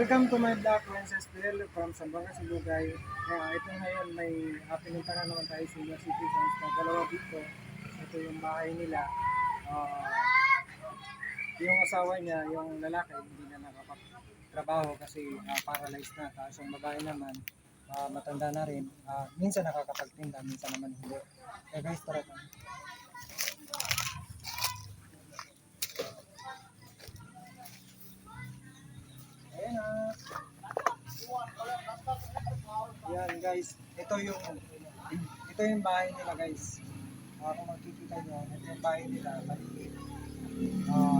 Welcome to my vlog, Princess Del from Sambuanga, Silugay. Kaya ito ngayon, may uh, pinunta na naman tayo senior citizens na dalawa dito. Ito yung bahay nila. Ah, yung asawa niya, yung lalaki, hindi na nakapagtrabaho kasi ah, paralyzed na. Tapos yung babae naman, ah, matanda na rin. Ah, minsan nakakapagtinda, minsan naman hindi. Kaya guys, tara tayo. Guys, ito yung ito yung bahay nila guys. Ah, kung makikita nyo, ito yung bahay nila, maliit. Ah,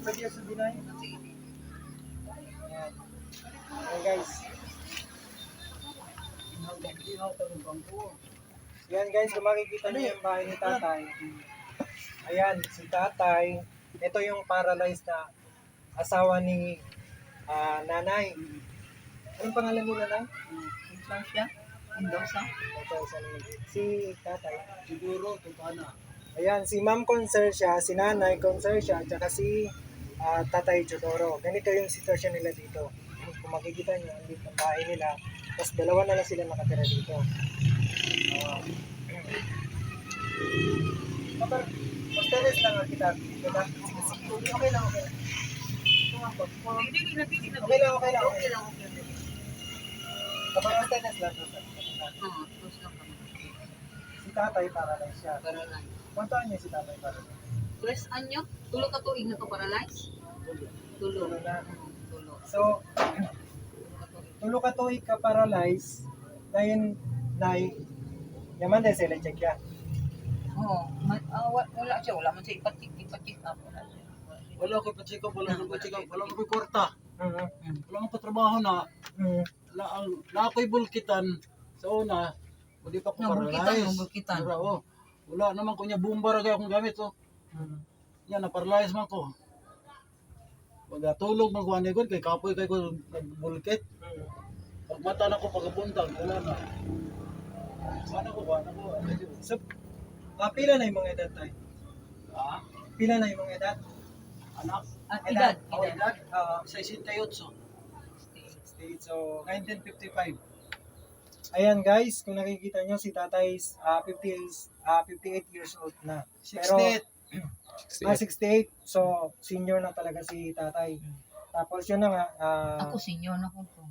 pwede yung subinay? Ayan. Ayan guys. Yan guys, kung makikita nyo yung bahay ni tatay. Ayan, si tatay. Ito yung paralyzed na asawa ni ah, nanay. Anong pangalan? Influensya? Indosa? Ito, isa naman. Si tatay. Siguro, tukana. Ayan, si Ma'am Consercia, si Nanay Consercia, at saka si ah, Tatay Chodoro. Ganito yung sitwasyon nila dito. Kung makikita nyo, andito ang bahay nila. Tapos dalawa na lang sila nakatira dito. Uh, Kapag, mag-teres lang ang kita. Okay lang, okay lang. Hindi, hindi. Okay lang, okay lang. Okay lang, okay lang. Mag-teres lang. Oo, tapos lang kami. Si Tatay paralyzed siya. Para lang. Kwantaan niya si Tatay paralyzed? Tres anyo? Tulo ka tuig na to paralyze? Tulo. Tulo na. Tulo. So, Tulo ka tuig. ka paralyzed, dahil nai yaman dahil sila check ya. Oo. wa- Wala siya. Wala man siya ipatik, ipatik up. Wala siya. Wala ko pa-check up, wala ko pa-check up, wala ko kwarta, Mhm. Hmm. wala ko patrabaho na, Mhm. na, ang, na ako'y bulkitan sa una, hindi pa ko Nga, bulkitan, paralyze. nga, bulkitan. Wala, oh. Wala naman ko niya bumbar agay akong gamit, oh. Mhm. Yan, na-paralyze man ko. Pag tulog man ko kay kapoy kay ko nagbulkit. Mhm. Pag mata na ko pagkabuntag, wala na. Sana ko, wala ko. So, ah, pila na yung mga edad tayo? Ah, Pila na yung mga edad? anak, Ah, edad. oh, Edad. ah, 68. State, so, 1955. ayan guys, kung nakikita nyo, si tatay is ah, 50 is, ah, 58 years old na. Pero, 68. ah, 68, so, senior na talaga si tatay. Tapos yun na nga, ah, Ako senior na ko to.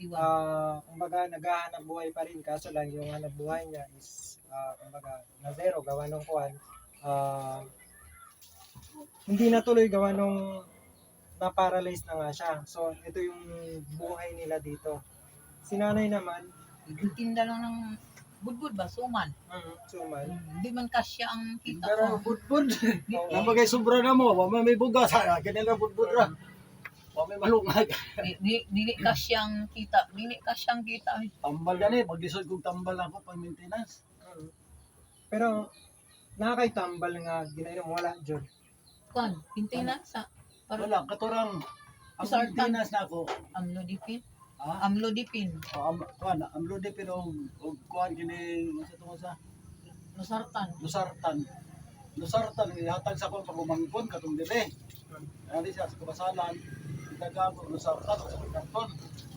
61. ah kumbaga naghahanap buhay pa rin kaso lang yung hanap buhay niya is ah kumbaga na zero gawa nung kuan ah hindi natuloy gawa nung na-paralyzed na nga siya. So, ito yung buhay nila dito. Si nanay naman, Tinda lang ng budbud ba? Suman. mm, suman. Hindi man kasya ang kita Pero ko. budbud. Oo. Nabagay sobra na mo, wa may bugas, ha, ganyan na budbud ra. Wa may malungag. Di- di- Dili kasya ang kita. Dili kasya ang kita. Tambal gani, paglisod kong tambal ako pag maintenance. Mm. Pero, nakakaitambal nga ginainom wala, Jod. Kuan, pintay na sa para Wala, katurang ang maintenance na ako. amlodipin. Ha? Amlodipin. O, am, kuan, ang lodi pero og kuan kini sa tungo sa Lusartan. lusartan. Lusartan ihatag sa ko pagumangkon katong dire. Ani siya sa kabasalan. Itaga ko lusartan sa karton.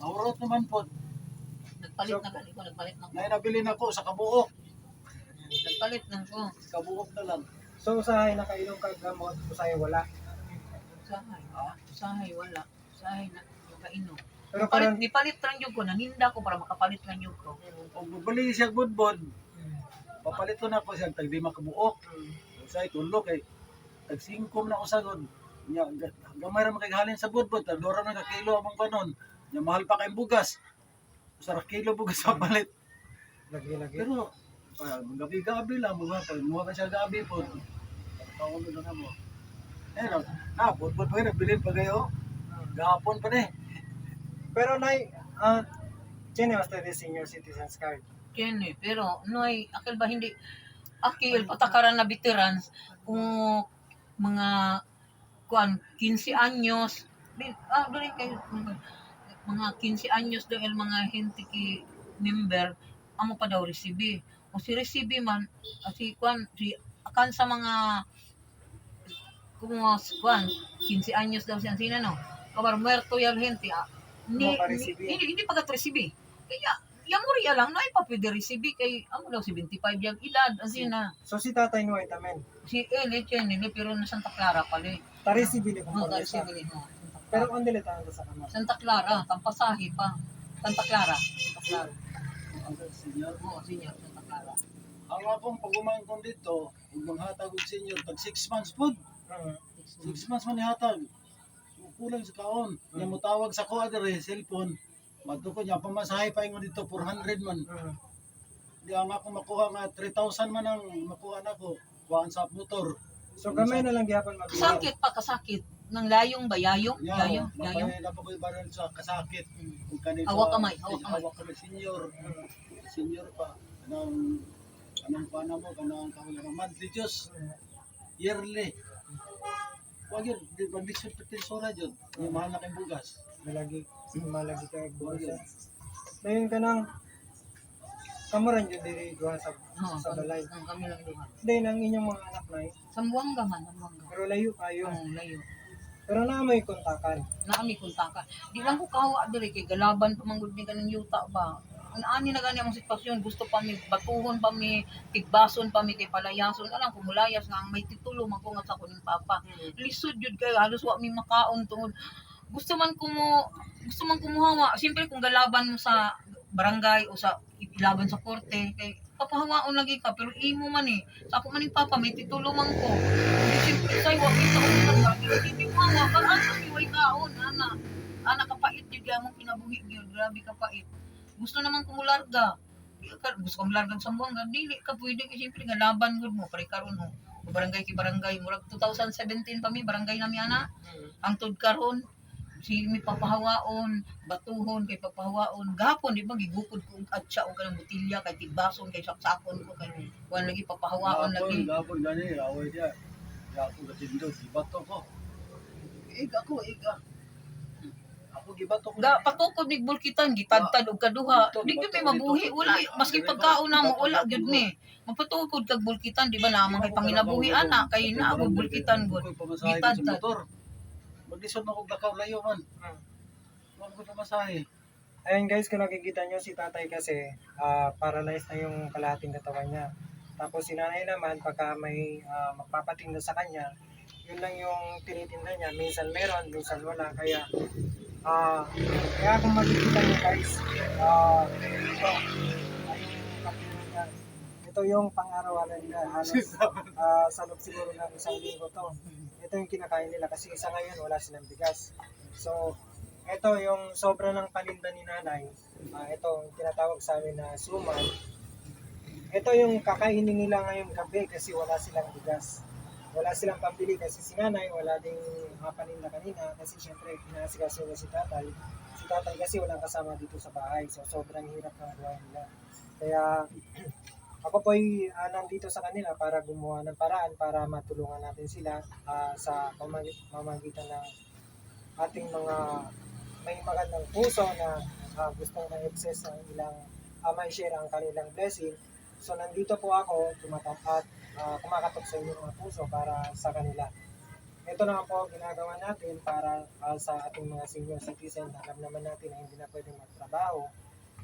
Maurot naman po. Nagpalit na gani ko. Nagpalit na ko. Nay nabili na ko sa kabuok. Nagpalit na ko. Kabuok na lang. So, usahay nakainom ka gamot, usahay wala. Usahay. Usahay wala. Usahay na. Kainom. Pero Palit, parang, di palit lang yun ko. Naninda ko para makapalit lang yun ko. Og bubali siya budbod. Papalito na ko siya tag di makabuok. Sa itulog kay tag singkom na usagod. Nya ga- gamay ra makagahalin sa budbod, tag dora na ka kilo among kanon. Nya mahal pa kay bugas. Usa ra kilo bugas sa palit. lagi-lagi. Pero ah, gabi-gabi lang mo pa mo ka siya gabi po. Tawag na na mo. Eh, no, na, budbod pa rin, bilin pa kayo. Gahapon pa ni. Pero nay, ah, Jenny was the senior citizens card. Kene, pero noy akil ba hindi akil patakaran na veterans kung mga kuan 15 anyos di, ah dili kay mga, mga 15 anyos dahil mga hentiki member amo pa daw resibi o si resibi man ah, si kuan si akan sa mga kung kuan 15 anyos daw siya sina no. Kabar muerto yung gente. Ah. Ni, Mo pa ni, hindi, hindi pa resibi. Kaya, yung uriya lang, na ipapwede resibi kay, ano daw, 75 yung edad, ang sina. So si Tatay Noy tamen. Si Elit yan, nila, pero na Santa Clara pala eh. Tari si Bili kung Oh, pala dahil si siya. Elit, oh, Santa Clara. Pero ang dilitahan ko sa kamar. Santa Clara, Tampasahi pa. Santa Clara, Santa Clara. Ang senior. Oo, senior, Santa Clara. Ang akong pagumangkon dito, kung manghatag og senior, tag 6 months po. Mm. 6 months man ihatag. Kulang sa kaon. Niya mo tawag sa ko adre cellphone. Madto ko niya pamasahe pa ingon dito 400 man. Mm. Di ang ako makuha nga 3,000 man ang makuha nako. Kuhaan sa motor. So gamay na lang gihapon mag Sakit pa, kasakit. Nang layong ba? Yayong? Yayong? mapay na pa ko baril sa kasakit. Kung kanito. Hawak kamay, hawak kamay. Hawak kamay senior. Senior pa. Anong anong pana mo kanang kawala monthly Diyos. Yearly. Wag yun, di ba di sa petensora dyan? Yung mahal na kayong bugas. malagi malagi kay Wag yun. bukas. Dayon ka nang kamuran jud diri duha sa Oo, sa balay. ang kami lang duha. Dayon ang inyong mga anak nay, Sambuanga man, Sambuanga. pero layo kayo. Oo, layo. Pero na may kontakan. Na kami kontakan. Di lang ko kawa diri kay galaban pa manggod ni kanang yuta ba. Ani na gani ang sitwasyon, gusto pa mi batuhon pa mi, tigbason pa mi kay palayason. Alam ko mulayas nga ang may titulo man ko nga sa kuning papa. Lisod jud kay halos wa mi makaon tungod. Gusto man ko mo gusto man kumuhawa. Siyempre kung galaban mo sa barangay o sa ilaban sa korte kay papahawaon lagi ka. Pero imo man eh sa ako man ni papa may titulo man ko. Siyempre say wa kita ko man hindi mo hawa kan ano mi way kaon ana ana kapait jud gyamon kinabuhi gyud grabe kapait gusto naman ko mularga gusto ko mularga sa buwan dili ka pwede kay siyempre nga laban gud mo. Pare karon mo barangay ki barangay. Murag 2017 pa mi barangay nami ana. Ang tud karon si mi papahawaon batuhon kay papahawaon. Gahapon di ba gigukod ko og atsa o kanang botilya kay tigbason kay saksakon ko kay wan lagi papahawaon lagi. Gapon, gapon gani, away dia. Gapon katindo, gibato ko. Ig ako, ig Ako gibato ko. ga patukod ni bulkitan gitadtad og kaduha di gyud may mabuhi wala maski pagkaon na mo wala gyud ni mapatukod kag bulkitan di ba naman kay panginabuhi ana kay naa og bulkitan gud Gitad Gitadtad. Maglisod na kog lakaw layo man. Wala ko pamasahe. Ayun guys, kung nakikita nyo si tatay kasi ah, paralyzed na yung kalahating katawan niya. Tapos si nanay naman, pagka may ah, magpapatinda sa kanya, yun lang yung tinitinda niya. Minsan meron, minsan wala. Kaya, ah kaya kung makikita nyo guys, ah ito. Ito yung pang-arawalan niya. Halos ah, sa loob siguro ng isang linggo to. Ito yung kinakain nila kasi sa ngayon wala silang bigas. So, ito yung sobra ng paninda ni nanay. Ah, ito yung tinatawag sa amin na suman. Ito yung kakainin nila ngayong gabi kasi wala silang bigas. Wala silang pambili kasi si nanay wala ding mga paninda kanina kasi syempre pinasikaso niya si tatay. Si tatay kasi walang kasama dito sa bahay so sobrang hirap ng buhay nila. Kaya ako po ay ah, nandito sa kanila para gumawa ng paraan para matulungan natin sila ah, sa pamag- pamamagitan ng ating mga may magandang puso na ah, gustong ma-access ang ilang uh, share ang kanilang blessing. So nandito po ako tumatap at ah, kumakatok sa inyong mga puso para sa kanila. Ito naman po ang ginagawa natin para ah, sa ating mga senior citizen. Alam naman natin na hindi na pwedeng magtrabaho.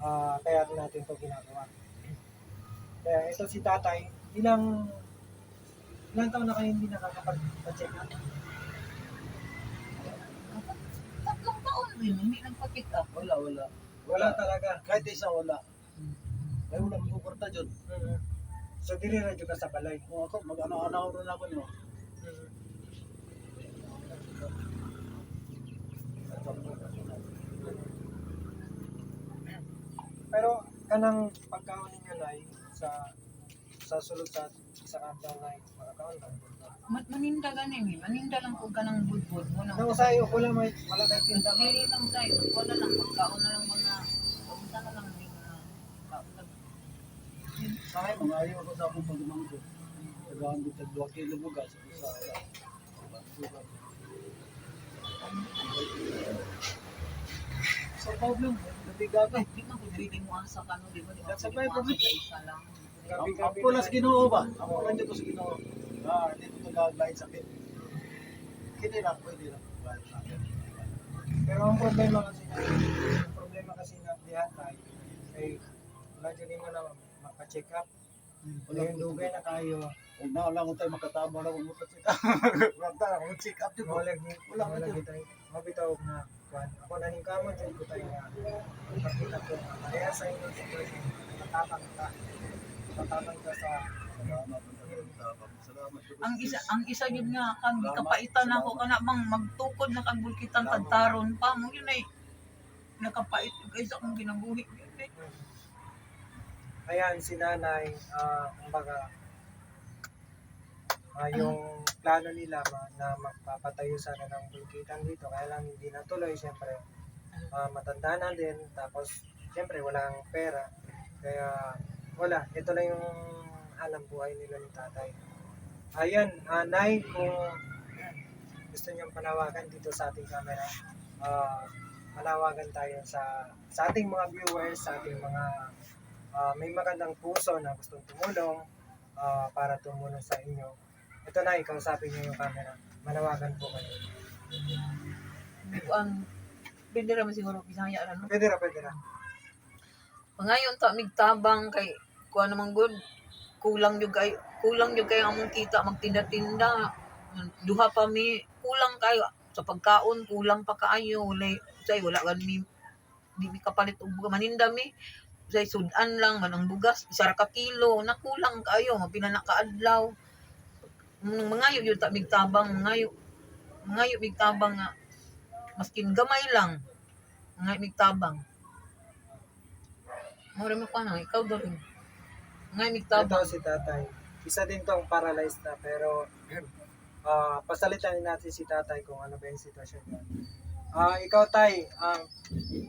ah, kaya natin ito ginagawa. Kaya ito si tatay, ilang ilang taon na kayo hindi nakakapag-check up? tatlong taon rin hindi nagpa-pick up Wala, wala. Wala talaga. Kahit isa wala. Ay wala mo kwarta jud. So dili radyo ka sa balay. Kung ako mag-ano-ano ron ako niyo. Pero kanang pagkaon ninyo nay sa sa sulod sa sa kantaw nay pagkaon lang. Man, maninda gani mi maninda lang ko kanang budbud mo nang Nang usayo ko lang may wala kay tinda. dili lang say wala lang magkaon na lang mga unsa na lang may mga kaon Sa akin, mga ayaw ko sa akong pagmangko. Tagahan ko tag 2 kilo bugas. Sa Sa problem, nabigatan. di man ko dili mo asa kano di ba di ba a pwede mo Ako lang sa ginoo ba? Ako lang dito sa ginoo. Ah, hindi ko nag-aglain sakit. Kini lang, pwede lang. Pero ang problema kasi ang problema kasi na dihatay ay wala dyan mo na mapa-check up. Wala yung dugay na kayo. Kung na lang tayo makatama na kung check up. Wala akong check up dito. Wala gi Wala wala gi tayo. Mabitaw na kwan. Ako na ning kamon dyan ko tayo nga ipakita ko kaya sa inyo tatapang ka. Tatapang ka sa ang isa ang isa yun nga kang kapaitan ako kana bang magtukod na kang bulkitan tagtaron pa mo yun ay nakapait yung isa kong ginabuhi yun eh. Ayan, si nanay, ah, kumbaga, ah, yung plano nila ma- na magpapatayo sana ng bulkitan dito, kaya lang hindi natuloy, siyempre, ah, matanda na din, tapos, siyempre, walang pera, kaya, wala, ito lang yung alam buhay nila ni tatay. Ayan, nay, kung gusto niyong panawagan dito sa ating camera, ah, panawagan tayo sa sa ating mga viewers, sa ating mga ah, may magandang puso na gustong tumulong ah, para tumulong sa inyo. Ito na, ikausapin niyo yung camera. Manawagan po kayo. ang pwede raman siguro bisaya ra no Pwede na, pwede na. Pangayon ta migtabang kay kuha naman good kulang yung kay kulang yung kay among kita magtinda-tinda duha pa mi kulang kayo sa pagkaon kulang pa kaayo wala say wala gan mi di mi kapalit og maninda mi say sudan lang man ang bugas isa ra ka kilo nakulang kayo mapina ka adlaw Mm, mangayo yun ta migtabang mangayo mangayo migtabang nga maskin gamay lang mangayo migtabang Mura mo pa na, ikaw daw rin. Ngay migtabang. Ito si tatay. Isa din tong paralyzed na, pero ah pasalitan natin si tatay kung ano ba yung sitwasyon niya. Ah, ikaw tay, ang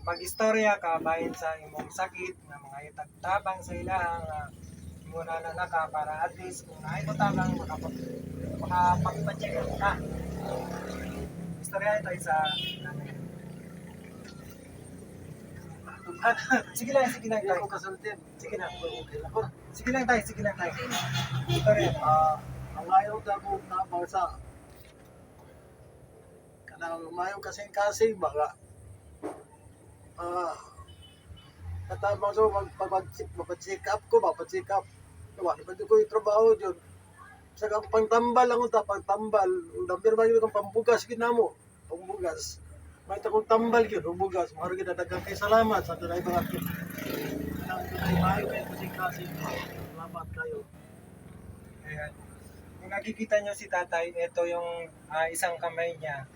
mag-istorya ka bahin sa imong sakit na mga itagtabang sa ilahang uh, muna na naka para at least kung naay mo tabang makapag makapagpa-check ka. Istorya ito sa sige lang, sige lang tayo. ako kasultin. Sige lang. Sige lang tayo, sige lang tayo. Istorya. Ah, ang ayaw na ko na sa kanang mayo kasing kasing baka ah katama so mag pag-check up ko ba check up di ba ko yung trabaho dyan sa pangtambal lang unta pagtambal undambir ba yung pambugas kinamo pambugas. May takong tambal yun pambugas. Maharo kita dagang kay salamat. Sa tunay mga kanang tunay mayo kay kasing kasing salamat kayo. Ayan. Kung nakikita nyo si tatay, ito yung ah, isang kamay niya.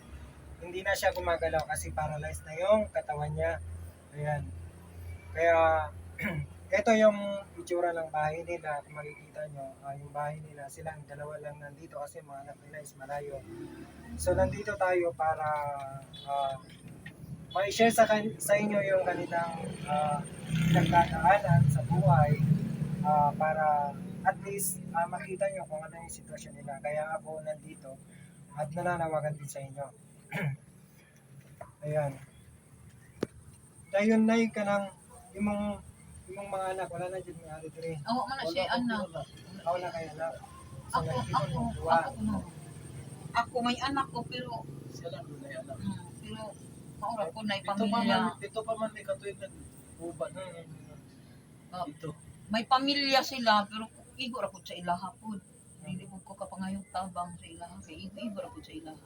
Hindi na siya gumagalaw kasi paralyzed na yung katawan niya. Ayan. Kaya, ito yung itsura ng bahay nila. Kung makikita nyo, ah, yung bahay nila, silang dalawa lang nandito kasi mga anak nila is malayo. So, nandito tayo para ah, ma-share sa, sa inyo yung kanilang uh, nagdadaanan sa buhay ah, para at least ah, makita nyo kung ano yung sitwasyon nila. Kaya ako nandito at nananawagan din sa inyo. Ayan. Dayon na ka ng imong imong mga anak, wala na dyan nga dito rin. Awa man na siya, anak. Ako na kayo anak. Ako, ako, ako, no. Ako may anak ko, pero, sila doon ay alam mm, pero, maura ko na Dito pa pamilya. man, dito pa man may katuig ng uban. Oh, Dito. may pamilya sila, pero igor ako sa ilaha po. Hindi ko kapangayong tabang sa ilaha. Kaya igor ako sa ilaha.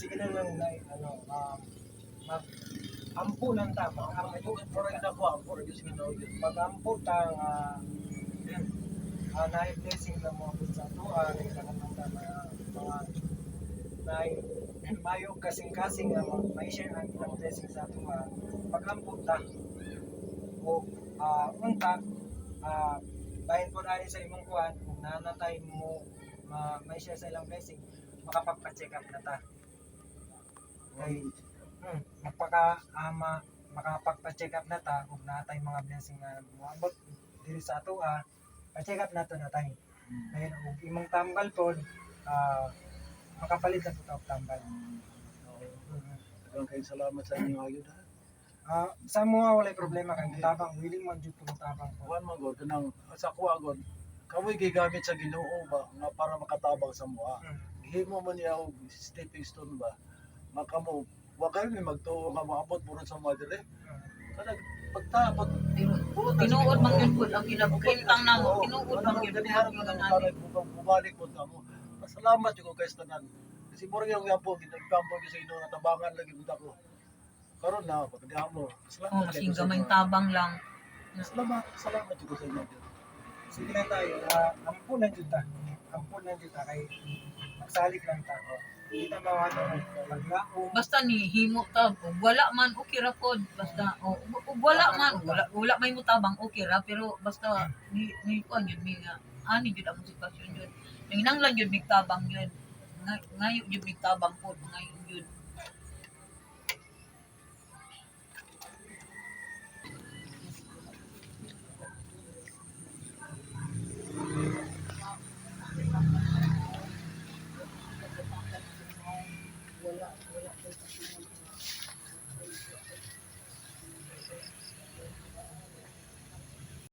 Sige na lang na ano, um, mag ampo lang ta, mag-ampo, Pero ina ko ako, rin yung ginawa yun. mag-ampo ta nga uh, na blessing na mo abot sa to, uh, nagkakaroon ta mga mga na mayo kasing-kasing na mga may share ang ilang blessing sa ato uh, pag-ampo ta. O uh, unta uh, bahin po na sa imong kuhan kung nanatay mo ma may share sa ilang blessing makapagpa-check up na ta kay hmm, magpaka ama makapagpa-check up na ta kung natay mga blessing na moabot diri sa ato ah pa-check up na to na tay ayun ug imong tambal pod ah makapalit na og tambal. Dagang kayong salamat sa inyong ayun ha. ah sa mga walay problema kay tabang willing man jud pud tabang po mo god kanang sa kuha god. kamoy gigamit sa Ginoo ba nga para makatabang sa mua. Mm. Gihimo man niya og stepping stone ba. Makamo wa kayo may magtuo nga maabot puro sa Pero puro ta sa tinuod Ginoo. man yun po ang ginagkintang namo. Tinuod wala man nang yun. ganihan ka nang parang bubang bubalik po kamo. Pasalamat ko kay tanan. Kasi mura yung yapo ginagkampo ko sa Ginoo nga tabangan lagi buta ko. Karon na pagdihan mo. Oh, Salamat kayo sa gamay tabang lang. Salamat, salamat ko sa inyo. Sige na tayo. Uh, ampunan dyan ta. Ampunan dyan ta. Kay magsalik lang ta. Mga ano. Paglao. Basta ni himo ug wala man okay ra pod. Basta o ug wala man wala wala may mutabang okay ra pero basta ni ni kuan yun mi ani gyud ang sitwasyon yun. Ningnanglan yun mig tabang. Ngay- Ngayo yun mig tabang pod ngayo ¿verdad?